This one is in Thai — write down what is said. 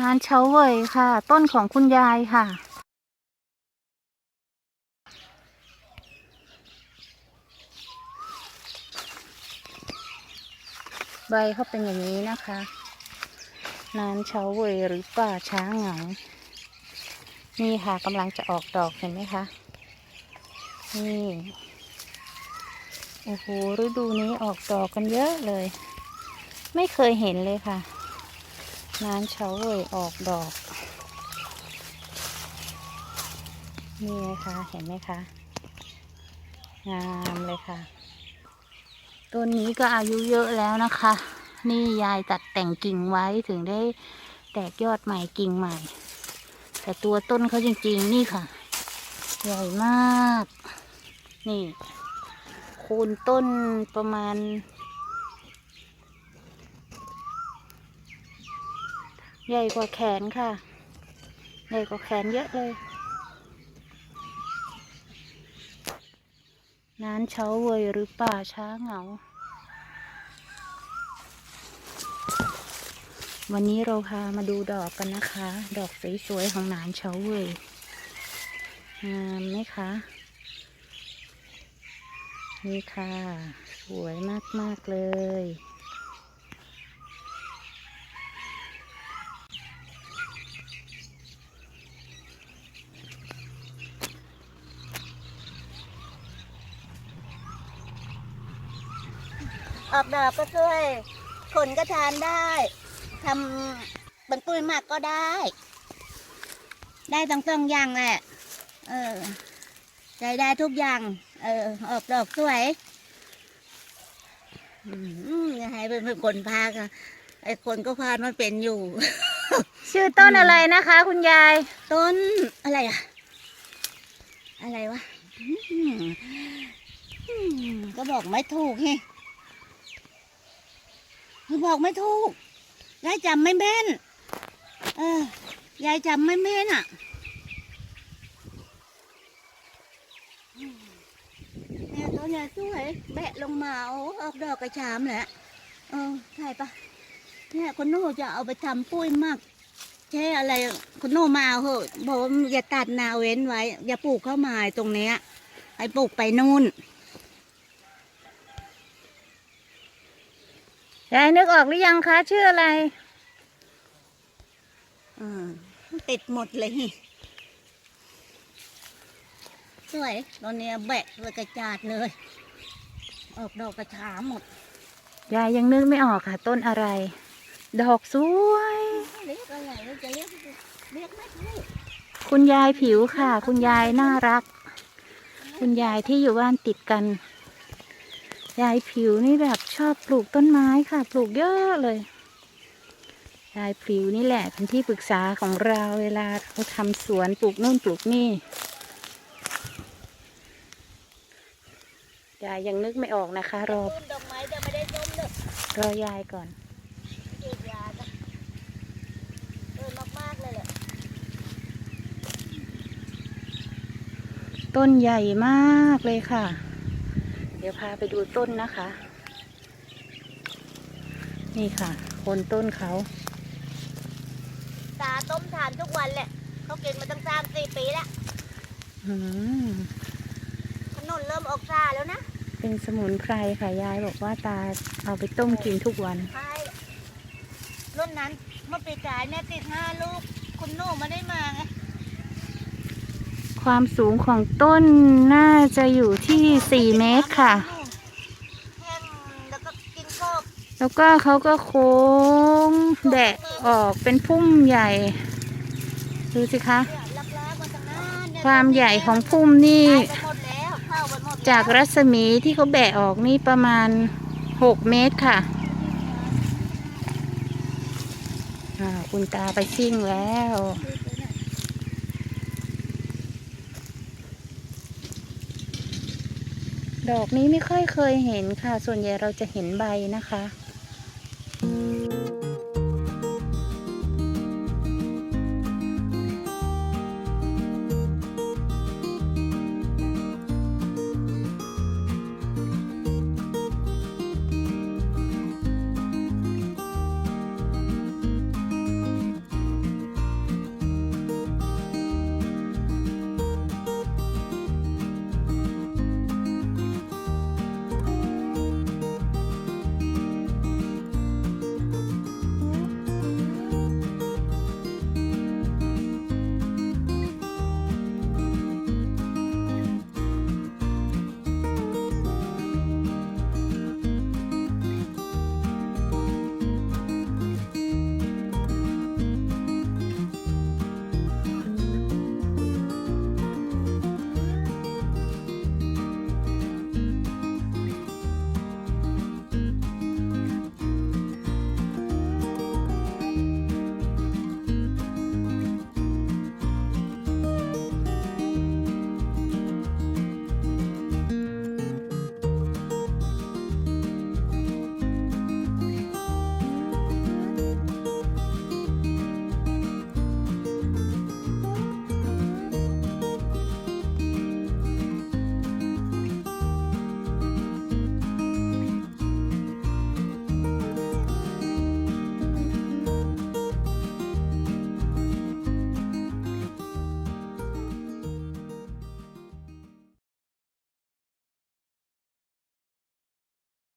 งานเฉาเว่ยค่ะ ต้นของคุณยายค่ะ ใบเขาเป็นอย่างนี้นะคะนานเฉาเว่ยหรือป่าช้างเหงานี่ค่ะกำลังจะออกดอกเห็นไหมคะนี่โอ้โหฤดูนี้ออกดอกกันเยอะเลย ไม่เคยเห็นเลยค่ะ นานเฉาเวยออกดอก นี่ไงคะ เห็นไหมคะ งามเลยค่ะ ต้นนี้ก็อายุเยอะแล้วนะคะ นี่ยายตัดแต่งกิ่งไว้ถึงได้แตกยอดใหม่กิ่งใหม่ แต่ตัวต้นเขาจริงๆ นี่ค่ะ ใหญ่มาก นี่โคนต้นประมาณ ใหญ่กว่าแขนค่ะ ใหญ่กว่าแขนเยอะเลยนานเช้าเวยหรือป่าช้าเหงา วันนี้เราพามาดูดอกกันนะคะ ดอกสวยๆของนานเฉาเวยงามไหมคะ นี่ค่ะ สวยมากๆเลย ออกดอกก็ช่วย ผลก็ทานได้ทำเป็นปุ๋ยหมักก็ได้ ได้ทั้งสองอย่างแหละ เออใช้ได้ทุกอย่าง เออ ออกดอกสวยอืมอย่าให้เป็นคนพาค่ะไอ้คนก็พามันเป็นอยู่ ชื่อต้นอะไรนะคะ คุณยาย ต้นอะไรอะอะไรวะอืมอืมก็บอกไม่ถูกไง คือบอกไม่ถูก ยายจำไม่แม่น เออ ยายจำไม่แม่นอะ เนี่ยต้นเนี่ยสวย แบะลงมาโอ้ออกดอกกระชามแหละเออใช่ปะเนี่ยคนโน้จะเอาไปทำปุ้ยมักใช่อะไรคุณโนมาเหอะบอกว่าอย่าตัดนาเว้นไว้ อย่าปลูกเข้ามาตรงเนี้ยให้ปลูกไปนู่น ยายนึกออกหรือยังคะชื่ออะไรอ่าติดหมดเลยสวยตอนเนี้ยแบะเลยกระจาดเลย ออกดอกกระฉามหมด ยายยังนึกไม่ออกค่ะ ต้นอะไร ดอกสวยเรียกอะไรจะเรียกเรียกไม่ถูกคุณยายผิวค่ะ คุณยายน่ารัก คุณยายที่อยู่บ้านติดกัน ยายผิวนี่แบบชอบปลูกต้นไม้ค่ะ ปลูกเยอะเลย ยายผิวนี่แหละเป็นที่ปรึกษาของเราเวลาเราทำสวนปลูกนู่นปลูกนี่ยายยังนึกไม่ออกนะคะ รอดอกไม้จะไม่ได้ต้มเด้อรอยายก่อนเก็บยาจ้ะเออมากๆเลยแหละต้นใหญ่มากเลยค่ะ เดี๋ยวพาไปดูต้นนะคะ นี่ค่ะโคนต้นเขาตาต้มทานทุกวันแหละเขากินมาตั้งสามสี่ปีแล้วอืมถนนเริ่มออกซาแล้วนะเป็นสมุนไพรค่ะยายบอกว่าตาเอาไปต้มกินทุกวัน ใช่รุ่นนั้นเมื่อปีกายเนี่ยติดห้าลูก คุณโน่ไม่ได้มาไง ความสูงของต้นน่าจะอยู่ที่ 4 เมตรค่ะ แล้วก็เขาก็โค้งแบะออกเป็นพุ่มใหญ่ ดูสิคะ ความใหญ่ของพุ่มนี่ จากรัศมีที่เขาแบะออกนี่ประมาณ 6 เมตรค่ะอ่าคุณตาไปชิ่งแล้ว ดอกนี้ไม่ค่อยเคยเห็นค่ะ ส่วนใหญ่เราจะเห็นใบนะคะ